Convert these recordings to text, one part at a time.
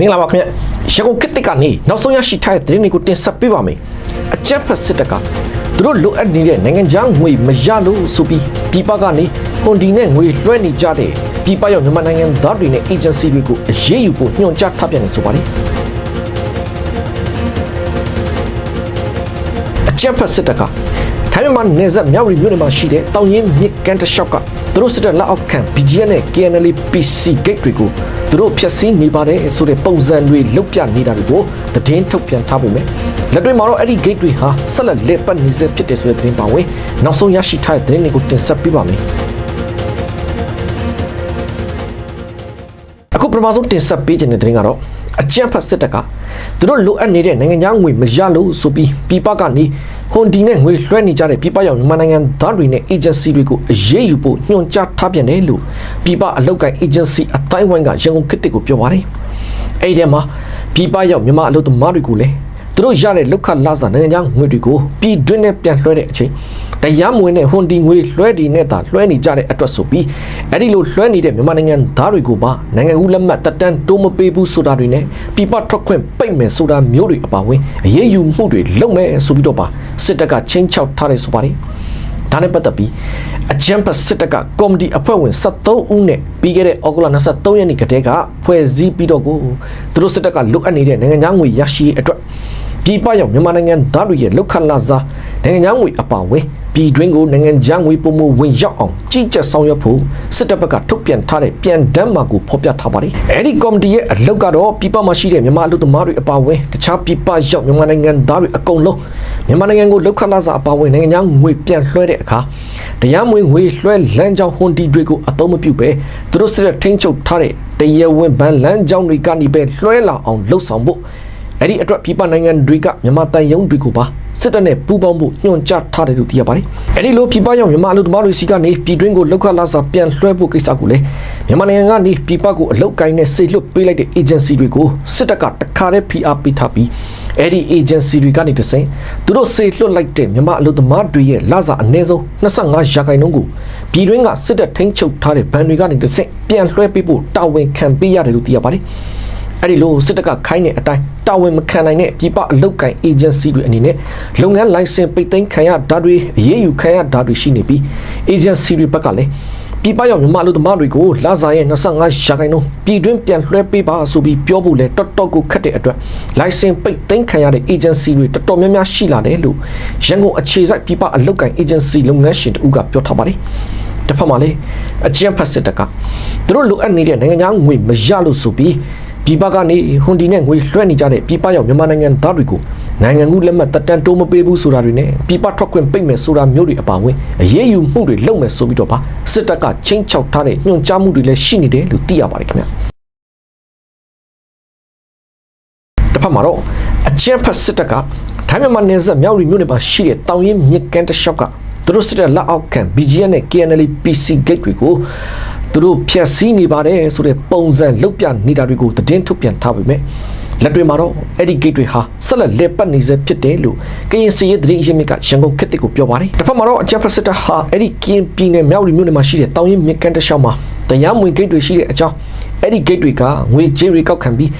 မင်္ဂလာပါခင်ဗျရန်ကုန်ခေတ်တစ်ကနေနောက်ဆုံးရရှိထားတဲ့သတင်းတွေကိုတင်ဆက်ပေးပါမယ်အကြက်ဖက်စစ်တပ်ကသူတို့လိုအပ်နေတဲ့နိုင်ငံခြားငွေမရလို့ဆိုပြီးပြည်ပကနေဟွန်ဒီနဲ့ငွေလွှဲနေကြတဲ့ပြည်ပရောက်မြန်မာနိုင်ငံသားတွေနဲ့ agency တွေကိုအရေးယူဖို့ညွှန်ကြားထားပြန်နေဆိုပါတယ်အကြက်ဖက်စစ်တပ်က ထိုင်းမြန်မာနယ်စပ်မြောက်ရီမြို့နယ်မှာရှိတဲ့တောင်ရင်မြစ်ကန်တလျှောက်ကသူတို့စစ်တပ်လက်အောက်ခံ BGN နဲ့ KNL PC gate တွေကိုသူတို့ဖျက်ဆီးနေပါတယ်ဆိုတဲ့ပုံစံတွေလုတ်ပြနေတာတွေကိုသတင်းထုတ်ပြန်ထားပေမဲ့လက်တွေ့မှာတော့အဲ့ဒီ gate တွေဟာဆက်လက်လက်ပတ်နေစေဖြစ်တယ်ဆိုတဲ့သတင်းပါဝင်နောက်ဆုံးရရှိထားတဲ့သတင်းတွေကိုတင်ဆက်ပေးပါမယ်အခုပထမဆုံးတင်ဆက်ပေးခြင်းတဲ့သတင်းကတော့အကြံဖတ်စစ်တပ်ကသူတို့လိုအပ်နေတဲ့နိုင်ငံခြားငွေမရလို့ဆိုပြီးပြည်ပကနေ ဟွန်ဒီနဲ့ငွေလွှဲနေကြတဲ့ပြည်ပရောက်မြန်မာနိုင်ငံသားတွေနဲ့ agency တွေကိုအရေးယူဖို့ညွှန်ကြားထားပြန်တယ်လို့ပြည်ပအလုပ်ကိုင် agency အတိုင်းဝိုင်းကရန်ကုန်ခေတ်ကိုပြောပါတယ်။အဲ့ဒီထဲမှာပြည်ပရောက်မြန်မာအလုပ်သမားတွေကိုလည်း သူတို့ရတဲ့လောက်ခလာစာနိုင်ငံခြားငွေတွေကိုပြည်တွင်းနဲ့ပြန်လွှဲတဲ့အချိန်တရားမဝင်တဲ့ဟွန်ဒီငွေလွှဲဒီနဲ့သာလွှဲနေကြတဲ့အတွက်ဆိုပြီးအဲ့ဒီလိုလွှဲနေတဲ့မြန်မာနိုင်ငံသားတွေကိုပါနိုင်ငံဦးလက်မှတ်တက်တန်းတိုးမပေးဘူးဆိုတာတွေနဲ့ပြည်ပထွက်ခွင့်ပိတ်မယ်ဆိုတာမျိုးတွေအပါအဝင်အရေးယူမှုတွေလုပ်မယ်ဆိုပြီးတော့ပါစစ်တပ်ကချင်းချောက်ထားတယ်ဆိုပါတယ်ဒါနဲ့ပတ်သက်ပြီးအကြံဖတ်စစ်တပ်ကကော်မတီအဖွဲ့ဝင်73ဦးနဲ့ပြီးခဲ့တဲ့ဩဂုတ်လ23ရက်နေ့ကတည်းကဖွဲ့စည်းပြီးတော့ကိုသူတို့စစ်တပ်ကလွတ်အပ်နေတဲ့နိုင်ငံသားငွေရရှိရေးအတွက် ပြည်ပရောက်မြန်မာနိုင်ငံသားတွေရဲ့လောက်ခလာစားနိုင်ငံသားငွေအပါအဝင်ပြည်တွင်းကိုနိုင်ငံခြားငွေပုံမဝင်ရောက်အောင်ကြီးကြပ်ဆောင်ရွက်ဖို့စစ်တပ်ဘက်ကထုတ်ပြန်ထားတဲ့ပြန်ဒန်းမှာကိုဖော်ပြထားပါတယ်။အဲဒီကော်မတီရဲ့အလုပ်ကတော့ပြည်ပမှာရှိတဲ့မြန်မာအလုပ်သမားတွေအပါအဝင်တခြားပြည်ပရောက်မြန်မာနိုင်ငံသားတွေအကုန်လုံးမြန်မာနိုင်ငံကိုလောက်ခလာစားအပါအဝင်နိုင်ငံခြားငွေပြန်လွှဲတဲ့အခါတရားမဝင်ငွေလွှဲလမ်းကြောင်းဟွန်တီတွေကိုအသုံးမပြုပဲသူတို့စစ်တပ်ထိန်းချုပ်ထားတဲ့တရားဝင်ဗန်လမ်းကြောင်းတွေကနေပဲလွှဲလာအောင်လှုပ်ဆောင်ဖို့ အဲ့ဒီအတွက်ပြည်ပနိုင်ငံတွေကမြန်မာတန်ယုံတွေကိုပါစစ်တပ်နဲ့ပူးပေါင်းဖို့ညွှန်ကြားထားတယ်လို့သိရပါတယ်။အဲ့ဒီလိုပြည်ပရောက်မြန်မာအလုပ်သမားတွေစီကနေပြည်တွင်းကိုလောက်ခလာစာပြန်လွှဲဖို့ကိစ္စကိုလည်းမြန်မာနိုင်ငံကနေပြည်ပကိုအလုပ်ကိုင်းနဲ့စိတ်လွတ်ပေးလိုက်တဲ့ agency တွေကိုစစ်တပ်ကတခါတည်း PR ပေးထားပြီးအဲ့ဒီ agency တွေကနေတဆင့်သူတို့စေလွတ်လိုက်တဲ့မြန်မာအလုပ်သမားတွေရဲ့လစာအနည်းဆုံး25ရာခိုင်နှုန်းကိုပြည်တွင်းကစစ်တပ်ထိန်းချုပ်ထားတဲ့ဘဏ်တွေကနေတဆင့်ပြန်လွှဲပေးဖို့တာဝန်ခံပေးရတယ်လို့သိရပါတယ်။ အဲ့ဒီလိုစစ်တပ်ကခိုင်းတဲ့အတိုင်းတာဝန်မခံနိုင်တဲ့ပြည်ပအလုပ်ကိုင် agency တွေအနေနဲ့လုပ်ငန်းလိုင်စင်ပိတ်သိမ်းခံရတာတွေအရေးယူခံရတာတွေရှိနေပြီး agency တွေဘက်ကလည်းပြည်ပရောက်မြန်မာလူသမားတွေကိုလာစားရဲ့25ရာခိုင်နှုန်းပြည်တွင်းပြန်လွှဲပေးပါဆိုပြီးပြောဖို့လဲတော်တော်ကိုခက်တဲ့အတွက်လိုင်စင်ပိတ်သိမ်းခံရတဲ့ agency တွေတော်တော်များများရှိလာတယ်လို့ရန်ကုန်အခြေစိုက်ပြည်ပအလုပ်ကိုင် agency လုပ်ငန်းရှင်တူကပြောထားပါတယ်တစ်ဖက်မှာလည်းအကျန်းဖတ်စစ်တပ်ကသူတို့လိုအပ်နေတဲ့နိုင်ငံခြားငွေမရလို့ဆိုပြီး ပြည်ပကနေဟွန်ဒီနဲ့ငွေလွှဲနေကြတဲ့ပြည်ပရောက်မြန်မာနိုင်ငံသားတွေကိုနိုင်ငံကူးလက်မှတ်တက်တန်းတိုးမပေးဘူးဆိုတာတွေနဲ့ပြည်ပထွက်ခွင့်ပိတ်မယ်ဆိုတာမျိုးတွေအပါအဝင်အရေးယူမှုတွေလုပ်မယ်ဆိုပြီးတော့ပါစစ်တပ်ကချင်းချောက်ထားတဲ့ညွှန်ကြားမှုတွေလည်းရှိနေတယ်လို့သိရပါတယ်ခင်ဗျတစ်ဖက်မှာတော့အချမ်းဖတ်စစ်တပ်ကထိုင်းမြန်မာနယ်စပ်မြောက်ရီမြို့နယ်မှာရှိတဲ့တောင်ရင်မြစ်ကန်တလျှောက်ကသူတို့စစ်တပ်လက်အောက်ခံ BGN နဲ့ KNL PC gate တွေကို သူတို့ဖျက်ဆီးနေပါတယ်ဆိုတဲ့ပုံစံလုတ်ပြနေတာတွေကိုသတင်းထုတ်ပြန်ထားပေမဲ့လက်တွေမှာတော့အဲ့ဒီ gate တွေဟာဆက်လက်လက်ပတ်နေစေဖြစ်တယ်လို့ကရင်စီရဲ့သတင်းအရင်းမြစ်ကရန်ကုန်ခေတ်တစ်ကိုပြောပါတယ်တစ်ဖက်မှာတော့အကြပ်ဖက်စစ်တပ်ဟာအဲ့ဒီကရင်ပြည်နယ်မြောက်ရီမြို့နယ်မှာရှိတဲ့တောင်ရင်မြစ်ကန်တလျှောက်မှာတရားမဝင် gate တွေရှိတဲ့အကြောင်းအဲ့ဒီ gate တွေကငွေကြေးတွေကောက်ခံပြီး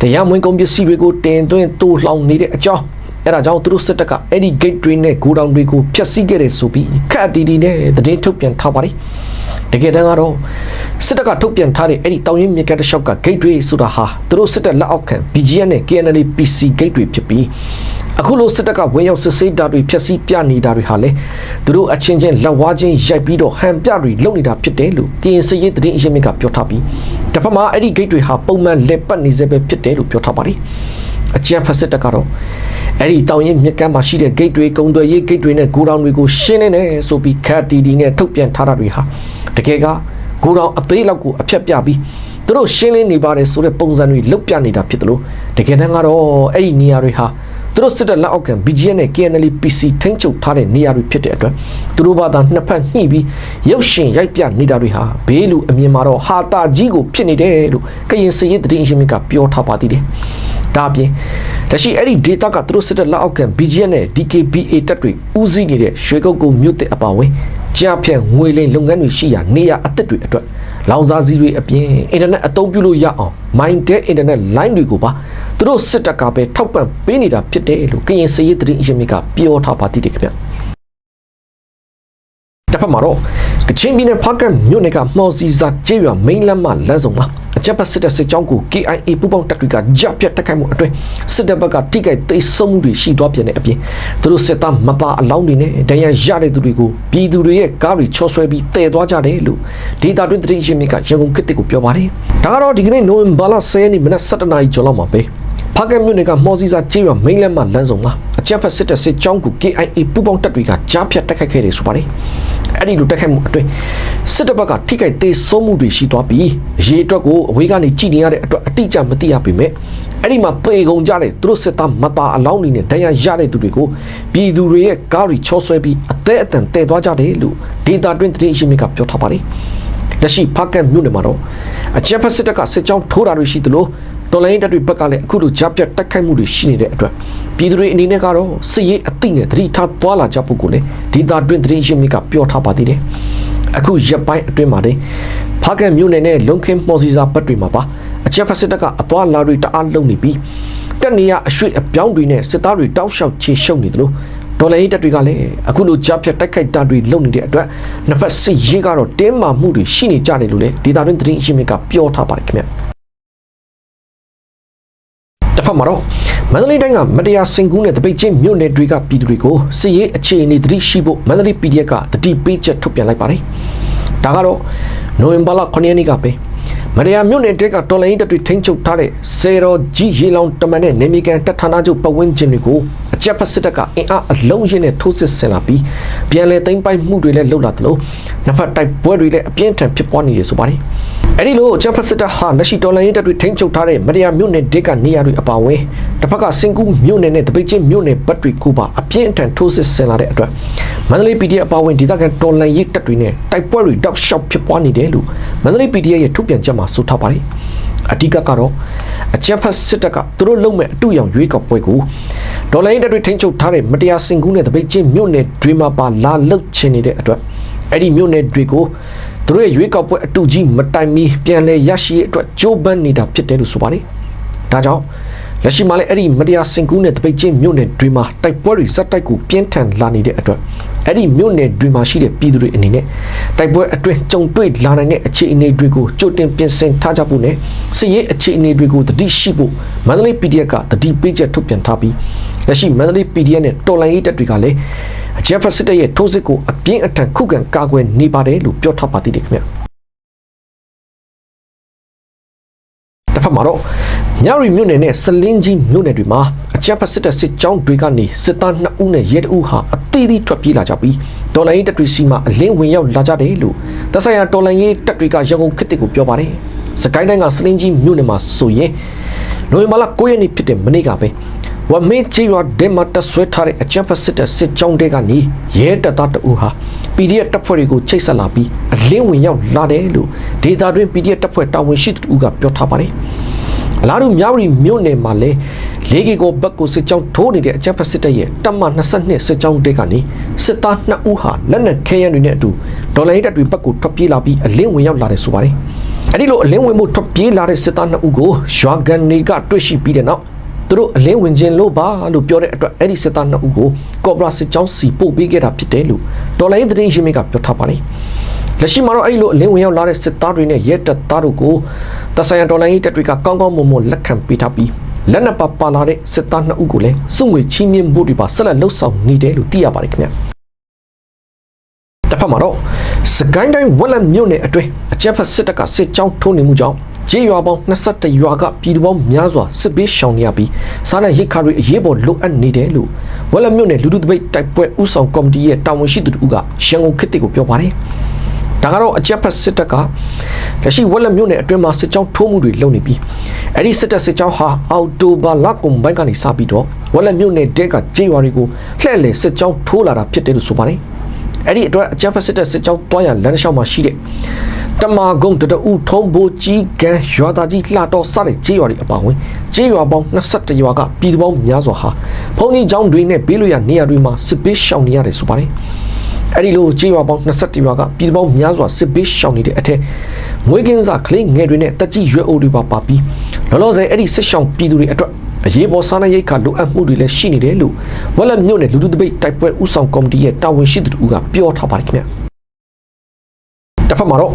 တရားမဝင်ကုန်ပစ္စည်းတွေကိုတင်သွင်းတိုးလှောင်နေတဲ့အကြောင်းအဲ့ဒါကြောင့်သူတို့စစ်တပ်ကအဲ့ဒီ gate တွေနဲ့ go down တွေကိုဖျက်ဆီးခဲ့တယ်ဆိုပြီးခက်အတီတီနဲ့သတင်းထုတ်ပြန်ထားပါတယ် တကယ်တမ်းကတော့စစ်တပ်ကထုတ်ပြန်ထားတဲ့အဲ့ဒီတောင်ရင်မြစ်ကတ်တစ်လျှောက်က gate တွေဆိုတာဟာသူတို့စစ်တပ်လက်အောက်ခံ BGN နဲ့ KNL PC gate တွေဖြစ်ပြီးအခုလိုစစ်တပ်ကဝင်ရောက်စစ်ဆေးတာတွေဖျက်ဆီးပြနေတာတွေဟာလေသူတို့အချင်းချင်းလက်ဝါးချင်းရိုက်ပြီးတော့ဟန်ပြတွေလုပ်နေတာဖြစ်တယ်လို့ KN စရေးသတင်းအရင်းမြစ်ကပြောထားပြီးတစ်ဖက်မှာအဲ့ဒီ gate တွေဟာပုံမှန်လက်ပတ်နေစေပဲဖြစ်တယ်လို့ပြောထားပါတယ် အကြံဖက်စစ်တပ်ကတော့အဲ့ဒီတောင်ရင်မြစ်ကမ်းမှာရှိတဲ့ gate တွေကုံသွယ်ရေး gate တွေနဲ့ဂိုဒေါင်တွေကိုရှင်းနေတယ်ဆိုပြီးခတ်တီတီနဲ့ထုတ်ပြန်ထားတာတွေဟာတကယ်ကဂိုဒေါင်အသေးလောက်ကိုအဖြတ်ပြပြီးသူတို့ရှင်းလင်းနေပါတယ်ဆိုတဲ့ပုံစံတွေလုတ်ပြနေတာဖြစ်တယ်လို့တကယ်တမ်းကတော့အဲ့ဒီနေရာတွေဟာသူတို့စစ်တပ်လက်အောက်ခံ BGN နဲ့ KNL PC ထိန်းချုပ်ထားတဲ့နေရာတွေဖြစ်တဲ့အတွက်သူတို့ဘာသာနှစ်ဖက်ညှိပြီးရုပ်ရှင်ရိုက်ပြနေတာတွေဟာဘေးလူအမြင်မှာတော့ဟာတာကြီးကိုဖြစ်နေတယ်လို့ကရင်စည်ရတဲ့သတင်းအရှင်မြစ်ကပြောထားပါသေးတယ်။ ဒါအပြင်လက်ရှိအဲ့ဒီ data ကသူတို့စစ်တပ်လက်အောက်ခံ BGN နဲ့ DKBA တပ်တွေဦးစီးနေတဲ့ရွှေကုတ်ကုန်းမြို့တဲ့အပါအဝင်ဂျကြားဖြတ်ငွေလိမ်လုပ်ငန်းတွေရှိရာနေရာအသစ်တွေအတွက်လောင်စာစီတွေအပြင်အင်တာနက်အသုံးပြုလို့ရအောင်မိုင်းတဲ့အင်တာနက်လိုင်းတွေကိုပါသူတို့စစ်တပ်ကပဲထောက်ပံ့ပေးနေတာဖြစ်တယ်လို့ကရင်စည်ရေးသတင်းအရှင်မြစ်ကပြောထားပါသေးတယ်ခင်ဗျတစ် ဖက်မှာတော့ကချင်ပြည်နယ်ဖားကတ်မြို့နယ်ကမှော်စီစာကျေးရွာမိန်းလမ်းမလမ်းဆောင်မှာအကြပ်ဖက်စစ်တပ်စစ်ကြောင်းကို KIA ပူးပေါင်းတပ်တွေကကြပ်ပြတ်တက်ခိုက်မှုအတွင်းစစ်တပ်ဘက်ကတိကျသိမ်းဆုံးမှုတွေရှိသွားပြန်တဲ့အပြင်သူတို့စစ်သားမပါအလောင်းတွေနဲ့ဒဏ်ရာရတဲ့သူတွေကိုပြည်သူတွေရဲ့ကားတွေချောဆွဲပြီးတည်သွားကြတယ်လို့ဒေတာတွင်သတင်းရှင်မြစ်ကရန်ကုန်ကစ်တစ်ကိုပြောပါတယ်ဒါကတော့ဒီကနေ့နိုဝင်ဘာလ10ရက်နေ့မနက်7:00နာရီကျော်လောက်မှာပဲဖားကတ်မြို့နယ်ကမော်စီစာကျေးရွာမိန်းလမ်းမလမ်းဆောင်မှာအကြပ်ဖက်စစ်တပ်စစ်ကြောင်းကို KIA ပူးပေါင်းတပ်တွေကကြားဖြတ်တက်ခိုက်ခဲ့တယ်ဆိုပါတယ် အဲ့ဒီလိုတက်ခိုက်မှုအတွင်းစစ်တပ်ဘက်ကထိခိုက်သေးဆုံးမှုတွေရှိသွားပြီးရေအတွက်ကိုအဝေးကနေကြည်နေရတဲ့အတွက်အတိအကျမသိရပေမဲ့အဲ့ဒီမှာပေကုန်ကြတဲ့သူတို့စစ်သားမပါအလောင်းတွေနဲ့ဒဏ်ရာရတဲ့သူတွေကိုပြည်သူတွေရဲ့ကားတွေချောဆွဲပြီးအသက်အတန်တည်သွားကြတယ်လို့ဒေတာတွင်သတင်းရှင်မြစ်ကပြောထားပါတယ်လက်ရှိဖားကတ်မြို့နယ်မှာတော့အကြပ်ဖက်စစ်တပ်ကစစ်ကြောင်းထိုးတာတွေရှိသလို တော်လိုင်းတပ်တွေဘက်ကလည်းအခုလိုကြားပြတ်တိုက်ခိုက်မှုတွေရှိနေတဲ့အတွက်ပြည်သူတွေအနေနဲ့ကတော့စစ်ရေးအသိနဲ့သတိထားသွားလာကြဖို့ကိုလည်းဒေတာတွင်သတင်းရှင်မြစ်ကပြောထားပါသေးတယ်အခုရက်ပိုင်းအတွင်းမှာတင်ဖားကတ်မြို့နယ်နဲ့လုံခင်းမော်စီစာဘက်တွေမှာပါအကြပ်ဖက်စစ်တပ်ကအသွားလာတွေတအားလုံနေပြီးတက်နေရအရွှေ့အပြောင်းတွေနဲ့စစ်သားတွေတောက်လျှောက်ချေရှုပ်နေသလိုဒေါ်လာရေးတက်တွေကလည်းအခုလိုကြားဖြတ်တိုက်ခိုက်တာတွေလုပ်နေတဲ့အတွက်နှစ်ဖက်စစ်ရေးကတော့တင်းမာမှုတွေရှိနေကြတယ်လို့လည်းဒေတာတွင်သတင်းအရှင်မြစ်ကပြောထားပါတယ်ခင်ဗျ တစ်ဖက်မှာတော့မန္တလေးတိုင်းကမတရားစင်ကူးနဲ့တပိတ်ချင်းမြို့နယ်တွေကပြည်သူတွေကိုစစ်ရေးအခြေအနေသတိရှိဖို့မန္တလေး PDF ကတတိပေးချက်ထုတ်ပြန်လိုက်ပါတယ်ဒါကတော့နိုဝင်ဘာလ9ရက်နေ့ကပဲမရယာမြို့နယ်တဲကတော်လိုင်းတပ်တွေထိန်းချုပ်ထားတဲ့စေရောကြီးရေလောင်တမန်နဲ့နေမီကန်တပ်ဌာနချုပ်ပတ်ဝန်းကျင်တွေကိုအကြက်ဖက်စစ်တပ်ကအင်အားအလုံးရင်းနဲ့ထိုးစစ်ဆင်လာပြီးပြန်လည်သိမ်းပိုက်မှုတွေလည်းလုပ်လာသလိုနှစ်ဖက်တိုက်ပွဲတွေလည်းအပြင်းထန်ဖြစ်ပွားနေရဆိုပါတယ် အဲ့ဒီလိုအကြက်ဖက်စစ်တပ်ဟာလက်ရှိတော်လိုင်းတပ်တွေထိန်းချုပ်ထားတဲ့မရယာမြို့နယ်တဲကနေရာတွေအပါအဝင်တစ်ဖက်ကစင်ကူးမြို့နယ်နဲ့တပိတ်ချင်းမြို့နယ်ဘက်တွေကိုပါအပြင်းထန်ထိုးစစ်ဆင်လာတဲ့အတွက်မန္တလေး PDF အပါအဝင်ဒေသခံတော်လိုင်းရေးတပ်တွေနဲ့တိုက်ပွဲတွေတောက်လျှောက်ဖြစ်ပွားနေတယ်လို့မန္တလေး PDF ရဲ့ထုတ်ပြန်ချက်မှာဆိုထားပါတယ်အဓိကကတော့အကြံဖတ်စစ်တပ်ကသူတို့လုံမဲ့အတူရောင်ရွေးကောက်ပွဲကိုဒေါ်လာရင်းတပ်တွေထိန်းချုပ်ထားတဲ့မတရားစင်ကူးနဲ့တပိတ်ချင်းမြို့နယ်တွေမှာပါလာလုတ်ချင်နေတဲ့အတွက်အဲ့ဒီမြို့နယ်တွေကို သူတို့ရဲ့ရွေးကောက်ပွဲအတူကြီးမတိုင်မီပြန်လဲရရှိရဲ့အတွက်ကြိုးပမ်းနေတာဖြစ်တယ်လို့ဆိုပါတယ်ဒါကြောင့်လက်ရှိမှာလည်းအဲ့ဒီမတရားစင်ကူးနဲ့တပိတ်ချင်းမြို့နယ်တွေမှာတိုက်ပွဲတွေစက်တိုက်ကိုပြင်းထန်လာနေတဲ့အတွက်အဲ့ဒီမြို့နယ်တွေမှာရှိတဲ့ပြည်သူတွေအနေနဲ့တိုက်ပွဲအတွင်းကြုံတွေ့လာနိုင်တဲ့အခြေအနေတွေကိုကြိုတင်ပြင်ဆင်ထားကြဖို့နဲ့စစ်ရေးအခြေအနေတွေကိုတတိရှိဖို့မန္တလေး PDF ကတတိပေးချက်ထုတ်ပြန်ထားပြီးလက်ရှိမန္တလေး PDF နဲ့တော်လိုင်းရေးတပ်တွေကလည်းအ ဂျက်ဖက်စစ်တပ်ရဲ့ထိုးစစ်ကိုအပြင်းအထန်ခုခံကာကွယ်နေပါတယ်လို့ပြောထားပါသေးတယ်ခင်ဗျာတစ်ဖက်မှာတော့ညရီမြို့နယ်နဲ့စလင်းကြီးမြို့နယ်တွေမှာအကြမ်းဖက်စစ်တပ်စစ်ကြောင်းတွေကနေစစ်သား2ဦးနဲ့ရဲတအုပ်ဟာအသီးသီးထွက်ပြေးလာကြပြီးတော်လိုင်းရေးတပ်တွေစီမှာအလင်းဝင်ရောက်လာကြတယ်လို့တဆိုင်ရာတော်လိုင်းရေးတပ်တွေကရန်ကုန်ခေတ်ကိုပြောပါတယ်။စကိုင်းတိုင်းကစလင်းကြီးမြို့နယ်မှာဆိုရင်နိုဝင်ဘာလ9ရက်နေ့ဖြစ်တဲ့မနေ့ကပဲ ဝမေးချီရွာဒင်မတဆွဲထားတဲ့အကြမ်းဖက်စစ်တပ်စစ်ကြောင်းတွေကနေရဲတပ်သားတအုပ်ဟာ PDF တပ်ဖွဲ့တွေကိုချိတ်ဆက်လာပြီးအလင်းဝင်ရောက်လာတယ်လို့ဒေတာတွင် PDF တပ်ဖွဲ့တာဝန်ရှိသူကပြောထားပါတယ်။အလားတူမြောက်ရီမြို့နယ်မှာလည်းလေးကီကိုဘက်ကိုစစ်ကြောင်းထိုးနေတဲ့အကြမ်းဖက်စစ်တပ်ရဲ့တပ်မ22စစ်ကြောင်းတွေကနေစစ်သား2ဦးဟာလက်နက်ခဲယမ်းတွေနဲ့အတူဒေါ်လာရေးတပ်တွေဘက်ကိုထွက်ပြေးလာပြီးအလင်းဝင်ရောက်လာတယ်ဆိုပါတယ်။အဲဒီလိုအလင်းဝင်မှုထွက်ပြေးလာတဲ့စစ်သား2ဦးကိုရွာကန်တွေကတွေ့ရှိပြီးတဲ့နောက် သူတို့အလင်းဝင်ခြင်းလို့ပါလို့ပြောတဲ့အတွက်အဲ့ဒီစစ်သား2ဦးကိုကော့ဘရာစစ်ကြောင်းစီပို့ပေးခဲ့တာဖြစ်တယ်လို့ဒေါ်လာရေးသတင်းရှင်မကပြောထားပါတယ်။လက်ရှိမှာတော့အဲ့လိုအလင်းဝင်ရောက်လာတဲ့စစ်သားတွေနဲ့ရဲတပ်သားတို့ကိုတဆိုင်ရဒေါ်လာရေးတပ်တွေကကောင်းကောင်းမွန်မွန်လက်ခံပေးထားပြီးလက်နက်ပါပါလာတဲ့စစ်သား2ဦးကိုလည်းစုငွေချင်းမြင့်ဖို့တွေပါဆက်လက်လှုပ်ဆောင်နေတယ်လို့သိရပါတယ်ခင်ဗျာတစ်ဖက်မှာတော့စကိုင်းတိုင်းဝက်လက်မြို့နယ်အတွင်းအကြက်ဖက်စစ်တပ်ကစစ်ကြောင်းထိုးနေမှုကြောင့် ကြေးရွာပေါင်း21ရွာကပြည်သူပေါင်းများစွာစစ်ပေးရှောင်နေရပြီးစားနပ်ရိက္ခာတွေအရေးပေါ်လိုအပ်နေတယ်လို့ဝက်လက်မြို့နယ်လူထုတပိတ်တိုက်ပွဲဥဆောင်ကော်မတီရဲ့တာဝန်ရှိသူတို့ကရန်ကုန်ခေတ်ကိုပြောပါတယ်ဒါကတော့အကြက်ဖက်စစ်တပ်ကလက်ရှိဝက်လက်မြို့နယ်အတွင်းမှာစစ်ကြောင်းထိုးမှုတွေလုပ်နေပြီးအဲ့ဒီစစ်တပ်စစ်ကြောင်းဟာအော်တိုဘာလကုံဘိုင်းကနေစပြီးတော့ဝက်လက်မြို့နယ်တဲကကြေးရွာတွေကိုလှည့်လည်စစ်ကြောင်းထိုးလာတာဖြစ်တယ်လို့ဆိုပါတယ် အဲ့ဒီအတွက်အကြမ်းဖက်စစ်တပ်စစ်ကြောင်းတွားရလမ်းတစ်လျှောက်မှာရှိတဲ့တမာဂုံတတူထုံးဘိုးကြီးကန်ရွာသားကြီးလှတော်စတဲ့ကြေးရွာတွေအပါအဝင်ကြေးရွာပေါင်း21ရွာကပြည်သူပေါင်းများစွာဟာဖုန်ကြီးကျောင်းတွေနဲ့ဘေးလွရနေရာတွေမှာစစ်ပေးရှောင်နေရတယ်ဆိုပါတယ်အဲ့ဒီလိုကြေးရွာပေါင်း21ရွာကပြည်သူပေါင်းများစွာစစ်ပေးရှောင်နေတဲ့အထက်ငွေကင်းစားကလေးငယ်တွေနဲ့တက်ကြီးရွယ်အိုတွေပါပါပြီးလောလောဆယ်အဲ့ဒီစစ်ရှောင်ပြည်သူတွေအတွက် အရေးပေါ်စားနပ်ရိက္ခာလိုအပ်မှုတွေလည်းရှိနေတယ်လို့ဝက်လက်မြို့နယ်လူထုတပိတ်တိုက်ပွဲဥဆောင်ကော်မတီရဲ့တာဝန်ရှိသူတို့ကပြောထားပါတယ်ခင်ဗျာတစ်ဖက်မှာတော့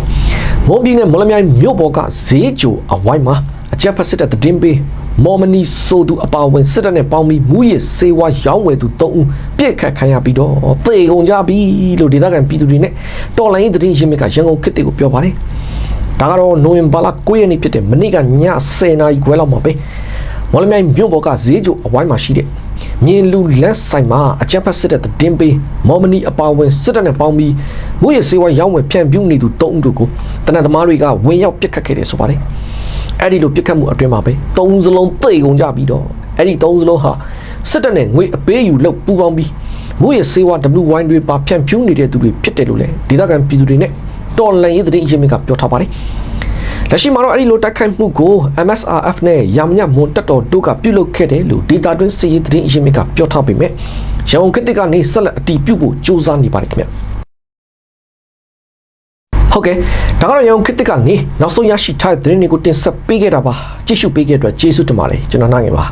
မွန်ပြည်နယ်မလမြိုင်မြို့ပေါ်ကဈေးကြိုအဝိုင်းမှာအကြက်ဖက်စစ်တဲ့တင်းပေးမော်မနီဆိုသူအပါအဝင်စစ်တပ်နဲ့ပေါင်းပြီးမူရစ်စေဝါရောင်းဝယ်သူ၃ဦးပြစ်ခတ်ခံရပြီးတော့သေကုန်ကြပြီလို့ဒေသခံပြည်သူတွေနဲ့တော်လိုင်းသတင်းရင်းမြစ်ကရန်ကုန်ခေတ်တွေကိုပြောပါတယ်ဒါကတော့နိုဝင်ဘာလ9ရက်နေ့ဖြစ်တဲ့မနေ့ကည10:00နာရီခွဲလောက်မှာပဲ မော်လမြိုင်မြို့ပေါ်ကဈေးကြိုအဝိုင်းမှာရှိတဲ့မြင်းလူလက်ဆိုင်မှာအကြက်ဖက်စစ်တဲ့တင်းပေးမော်မနီအပါအဝင်စစ်တပ်နဲ့ပေါင်းပြီးမူရစ်စေဝါရောင်းဝယ်ဖြန့်ဖြူးနေသူ၃ဦးတို့ကိုတနက်သမားတွေကဝင်ရောက်ပစ်ခတ်ခဲ့တယ်ဆိုပါတယ်အဲ့ဒီလိုပြစ်ခတ်မှုအတွင်းမှာပဲသုံးစလုံးသိကုန်ကြပြီးတော့အဲ့ဒီသုံးစလုံးဟာစစ်တပ်နဲ့ငွေအပေးယူလုပ်ပူပေါင်းပြီးမူရစေဝါ WY တွေပါဖြန့်ဖြူးနေတဲ့သူတွေဖြစ်တယ်လို့လည်းဒေသခံပြည်သူတွေနဲ့တော်လန်ရေးသတင်းအရင်းမြစ်ကပြောထားပါတယ် လက်ရှိမှာတော့အဲ့ဒီလိုတိုက်ခိုက်မှုကို MSRF နဲ့ရမညမွန်တက်တော်တို့ကပြုလုပ်ခဲ့တယ်လို့ဒေတာတွင်းစီရေးသတင်းအရင်းမြစ်ကပြောထားပေမဲ့ရန်ကုန်ခေတ်ကနေဆက်လက်အတီးပြုတ်ဖို့စူးစမ်းနေပါတယ်ခင်ဗျဟုတ်ကဲ့ဒါကတော့ရန်ကုန်ခေတ်ကနေနောက်ဆုံးရရှိထားတဲ့သတင်းတွေကိုတင်ဆက်ပေးခဲ့တာပါကြည့်ရှုပေးခဲ့တဲ့အတွက်ကျေးဇူးတင်ပါတယ်ကျွန်တော်နိုင်ငယ်ပါ